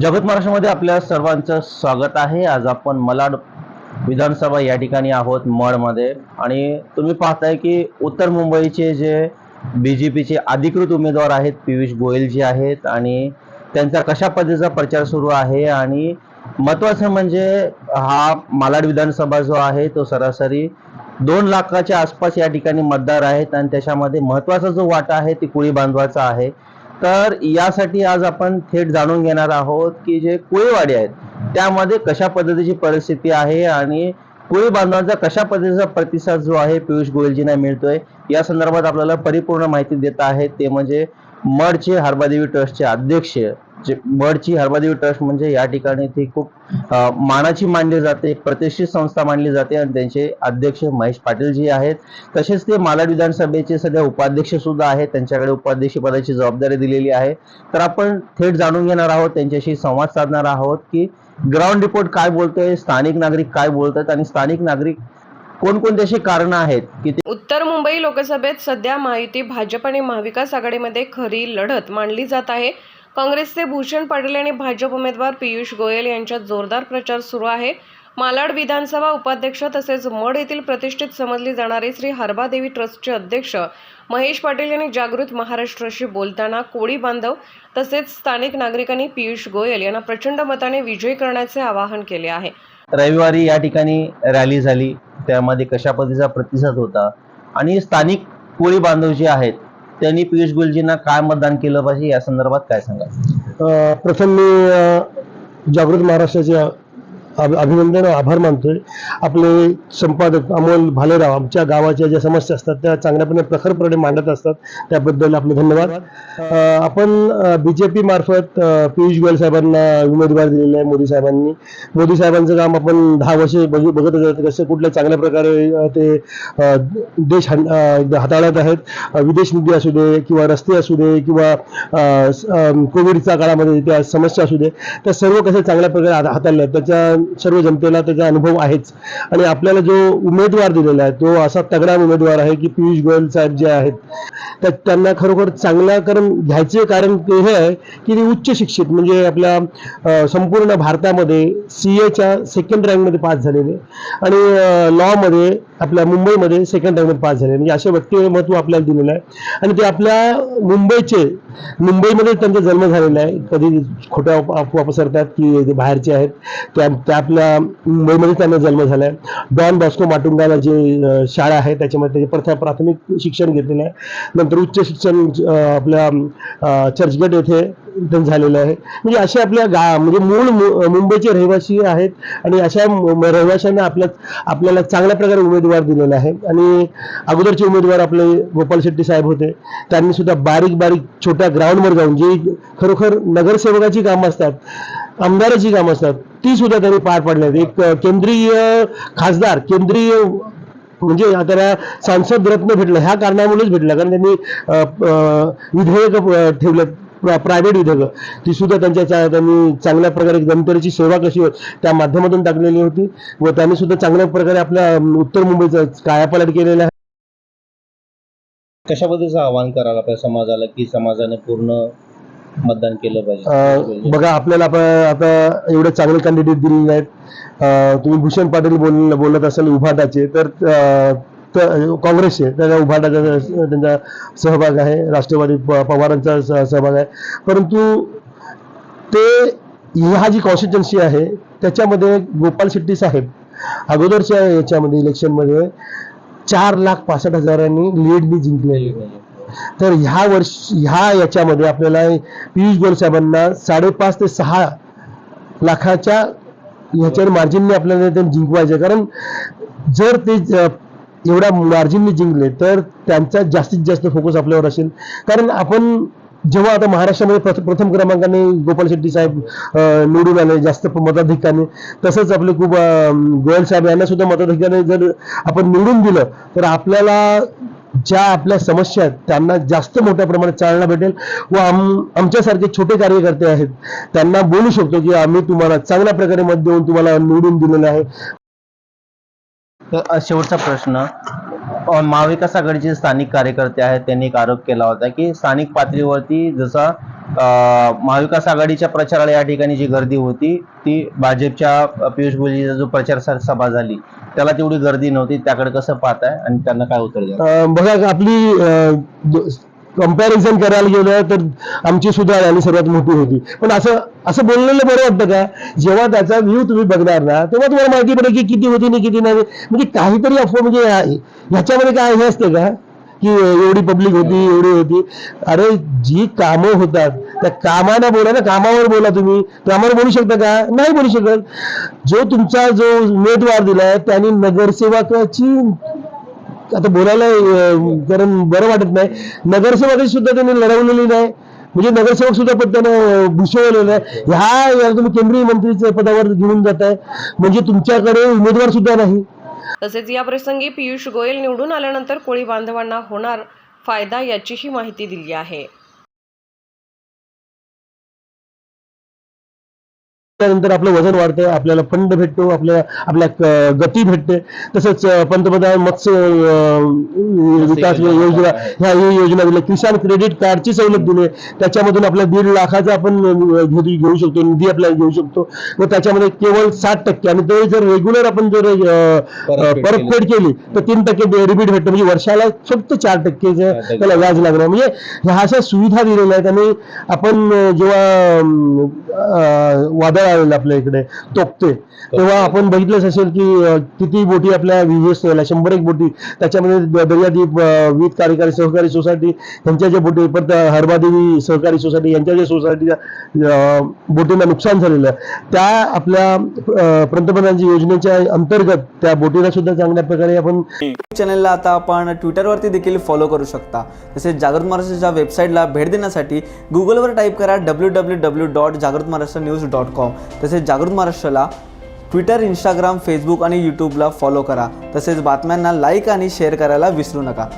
जगत महाराष्ट्रामध्ये आपल्या सर्वांचं स्वागत आहे. आज आपण मलाड विधानसभा या ठिकाणी आहोत मडमध्ये. आणि तुम्ही पाहताय की उत्तर मुंबईचे जे बी जे पीचे अधिकृत उमेदवार आहेत पियुष गोयल जे आहेत आणि त्यांचा कशा पद्धतीचा प्रचार सुरू आहे आणि महत्त्वाचं म्हणजे हा मालाड विधानसभा जो आहे तो सरासरी दोन लाखाच्या आसपास या ठिकाणी मतदार आहेत आणि त्याच्यामध्ये महत्त्वाचा जो वाटा आहे ती कुळी बांधवाचा आहे. तर यासाठी आज आपण थेट जाणून घेणार आहोत की जे कुळेवाडी आहेत त्यामध्ये कशा पद्धतीची परिस्थिती आहे आणि कुळी बांधवांचा कशा पद्धतीचा प्रतिसाद जो आहे पियुष गोयलजींना मिळतोय या संदर्भात आपल्याला परिपूर्ण माहिती देत आहेत ते म्हणजे मडचे हरबादेवी ट्रस्टचे अध्यक्ष जे मडची हरबादेवी ट्रस्ट म्हणजे या ठिकाणी ती खूप मानाची मानली जाते प्रतिष्ठित संस्था मानली जाते आणि त्यांचे अध्यक्ष महेश पाटील जी आहेत. तसेच ते मालाड विधानसभेचे सध्या उपाध्यक्ष सुद्धा आहेत. त्यांच्याकडे उपाध्यक्ष पदाची जबाबदारी दिलेली आहे. तर आपण थेट जाणून घेणार आहोत त्यांच्याशी संवाद साधणार आहोत की ग्राउंड रिपोर्ट काय बोलतोय स्थानिक नागरिक काय बोलतात आणि स्थानिक नागरिक कोणकोणती अशी कारणं आहेत की ते उत्तर मुंबई लोकसभेत सध्या महायुती भाजप आणि महाविकास आघाडीमध्ये खरी लढत मांडली जात आहे. काँग्रेसचे भूषण पाटील आणि भाजप उमेदवार पियुष गोयल यांच्यात जोरदार प्रचार सुरू आहे. मालाड विधानसभा उपाध्यक्ष तसेच मड येथील प्रतिष्ठित समजली जाणारे श्री हरबादेवी ट्रस्टचे अध्यक्ष महेश पाटील यांनी जागृत महाराष्ट्राशी बोलताना कोळी बांधव तसेच स्थानिक नागरिकांनी पियुष गोयल यांना प्रचंड मताने विजयी करण्याचे आवाहन केले आहे. रविवारी या ठिकाणी रॅली झाली. त्यामध्ये कशा पद्धतीचा प्रतिसाद होता? आणि स्थानिक कोळी बांधव जे आहेत त्यांनी पियुष गोयलजींना काय मतदान केलं पाहिजे? या संदर्भात काय सांगा प्रथम मी जागृत महाराष्ट्राच्या अभिनंदन आभार मानतोय. आपले संपादक अमोल भालेराव आमच्या गावाच्या ज्या समस्या असतात त्या चांगल्यापणे प्रखरपणे मांडत असतात. त्याबद्दल आपले धन्यवाद. आपण बी जे पी मार्फत पियुष गोयल साहेबांना उमेदवार दिलेला आहे मोदी साहेबांनी. मोदी साहेबांचं काम आपण दहा वर्षे बघू बघत कसं कुठल्या चांगल्या प्रकारे ते देश हाताळत आहेत. विदेश निधी असू दे किंवा रस्ते असू दे किंवा कोविडच्या काळामध्ये त्या समस्या असू दे त्या सर्व कसं चांगल्या प्रकारे हाताळल्या आहेत. त्याच्या सर्व जनतेला त्याचा अनुभव आहेच. आणि आपल्याला जो उमेदवार दिलेला आहे तो असा तगडा उमेदवार आहे की पियुष गोयल साहेब जे आहेत तर त्यांना खरोखर चांगला कारण घ्यायचे कारण ते हे आहे की ते उच्च शिक्षित म्हणजे आपल्या संपूर्ण भारतामध्ये सी एच्या सेकंड रँकमध्ये पास झालेले आणि लॉमध्ये आपल्या मुंबईमध्ये सेकंड रँकमध्ये पास झाले. म्हणजे असे व्यक्तिमत्व आपल्याला दिलेलं आहे. आणि ते आपल्या मुंबईचे मुंबईमध्ये त्यांचा जन्म झालेला आहे. कधी खोट्या अफवा पसरतात की ते बाहेरचे आहेत. त्या त्या आपल्या मुंबईमध्ये त्यांना जन्म झाला आहे डॉन बॉस्को माटुंगाला जे शाळा आहे त्याच्यामध्ये ते प्रथम प्राथमिक शिक्षण घेतलेलं आहे. नंतर उच्च शिक्षण आपल्या चर्चगेट येथे झालेलं आहे. म्हणजे असे आपल्या गा म्हणजे मूळ मु- मुंबईचे रहिवासी आहेत आणि अशा रहिवाशांना आपल्या आपल्याला चांगल्या प्रकारे उमेदवार दिलेला आहे. आणि अगोदरचे उमेदवार आपले गोपाल शेट्टी साहेब होते. त्यांनी सुद्धा बारीक बारीक छोट्या ग्राउंडवर जाऊन जी खरोखर नगरसेवकाची कामं असतात आमदाराची कामं असतात ती सुद्धा त्यांनी पार पाडली आहेत. एक केंद्रीय खासदार केंद्रीय म्हणजे त्याला सांसद रत्न भेटलं ह्या कारणामुळेच भेटलं. कारण त्यांनी विधेयक ठेवलं प्रायव्हेट विधेयक ती सुद्धा त्यांच्या त्यांनी चांगल्या प्रकारे जनतेची सेवा कशी होत त्या माध्यमातून टाकलेली होती. व त्यांनी सुद्धा चांगल्या प्रकारे आपल्या उत्तर मुंबईचा कायापालट केलेला आहे. कशा पद्धतीचं आवाहन करायला पाहिजे समाजाला की समाजाने पूर्ण मतदान केलं पाहिजे? बघा आपल्याला आता एवढे चांगले कॅन्डिडेट दिलेले आहेत. तुम्ही भूषण पाटील बोल बोलत असाल उभाटाचे तर काँग्रेसचे त्याच्या उभारण्याचा त्यांचा सहभाग आहे. राष्ट्रवादी प- पवारांचा स- सहभाग आहे. परंतु ते ह्या जी कॉन्स्टिट्युन्सी आहे त्याच्यामध्ये गोपाल शेट्टी साहेब अगोदरच्या याच्यामध्ये इलेक्शनमध्ये चार लाख पासष्ट हजारांनी लीडनी जिंकलेली. तर ह्या वर्ष ह्या याच्यामध्ये आपल्याला पियुष गोयल साहेबांना साडेपाच ते सहा लाखाच्या ह्याच्या मार्जिनने आपल्याला ते जिंकवायचे कारण जर ते एवढ्या मार्जिनने जिंकले तर त्यांचा जास्तीत जास्त फोकस आपल्यावर असेल. कारण आपण जेव्हा आता महाराष्ट्रामध्ये प्रथम क्रमांकाने गोपाल शेट्टी साहेब निवडून आले जास्त मताधिकाने तसंच आपले खूप गोयल साहेब यांना सुद्धा मताधिकाने जर आपण निवडून दिलं तर आपल्याला ज्या आपल्या समस्या आहेत त्यांना जास्त मोठ्या प्रमाणात चालना भेटेल व आम आमच्यासारखे छोटे कार्यकर्ते आहेत त्यांना बोलू शकतो की आम्ही तुम्हाला चांगल्या प्रकारे मत देऊन तुम्हाला निवडून दिलेलं आहे. शेवटचा प्रश्न. महाविकास आघाडीचे स्थानिक कार्यकर्ते आहेत त्यांनी एक आरोप केला होता की स्थानिक पातळीवरती जसा महाविकास आघाडीच्या प्रचाराला या ठिकाणी जी गर्दी होती ती भाजपच्या पियुष गोयलचा जो प्रचार सभा झाली त्याला तेवढी गर्दी नव्हती त्याकडे कसं पाहताय आणि त्यांना काय उत्तर द्या बघा आपली कंपॅरिझन करायला गेलं तर आमची सुद्धा आणि सर्वात मोठी होती. पण असं असं बोललेलं बरं वाटतं का? जेव्हा त्याचा व्ह्यू तुम्ही बघणार ना तेव्हा तुम्हाला माहिती पडेल की किती होती नाही किती नाही. म्हणजे काहीतरी अफवा म्हणजे ह्याच्यामध्ये काय हे असते का? की एवढी पब्लिक होती एवढी होती. अरे जी कामं होतात त्या कामाना बोला ना कामावर बोला तुम्ही. कामावर बोलू शकता का? नाही बोलू शकत. जो तुमचा जो उमेदवार दिलाय त्यांनी नगरसेवकाची आता बोलायला कारण बरं वाटत नाही. नगरसेवकाची सुद्धा त्यांनी लढवलेली नाही. म्हणजे नगरसेवक सुद्धा पण त्यानं भूषवलेलं आहे ह्या तुम्ही केंद्रीय मंत्रीच्या पदावर घेऊन आहे. म्हणजे तुमच्याकडे उमेदवार सुद्धा नाही. तसेच या प्रसंगी पियुष गोयल निवडून आल्यानंतर कोळी बांधवांना होणार फायदा याचीही माहिती दिली आहे. त्यानंतर आपलं वजन वाढतं आपल्याला फंड भेटतो आपल्या क- गती भेटते. तसंच पंतप्रधान मत्स्य विकास योजना ह्या ही योजना दिल्या. किसान क्रेडिट कार्डची सवलत दिली त्याच्यामधून आपल्या दीड लाखाचा आपण अं, घेऊ शकतो निधी आपल्याला घेऊ शकतो. व त्याच्यामध्ये केवळ साठ टक्के आणि ते जर रेग्युलर आपण जर परतफेड केली. तर तीन टक्के रिबीट भेटतं. म्हणजे वर्षाला फक्त चार टक्केचं टक्के. त्याला व्याज लागणार. म्हणजे ह्या अशा सुविधा दिलेल्या आहेत आणि आपण जेव्हा वादळ आलेलं आपल्या इकडे तोपते. तेव्हा आपण बघितलंच असेल की किती बोटी आपल्या विजेस शंभर एक बोटी त्याच्यामध्ये दर्यादीप विविध कार्यकारी सहकारी सोसायटी यांच्या ज्या बोटी परत हरबादेवी सहकारी सोसायटी यांच्या ज्या सोसायटीच्या बोटींना नुकसान झालेलं त्या आपल्या पंतप्रधानांच्या योजनेच्या अंतर्गत त्या बोटीला सुद्धा चांगल्या प्रकारे आपण चॅनलला आता आपण ट्विटरवरती देखील फॉलो करू शकता. तसेच जागृत महाराष्ट्राच्या वेबसाईटला भेट देण्यासाठी गुगलवर टाईप करा डब्ल्यू डब्ल्यू डब्ल्यू डॉट जागृत महाराष्ट्र न्यूज डॉट कॉम तसेच जागृत महाराष्ट्राला ट्विटर इंस्टाग्राम फेसबुक आणि यूट्यूबला फॉलो करा. तसेच बातम्यांना लाईक आणि शेअर करायला विसरू नका.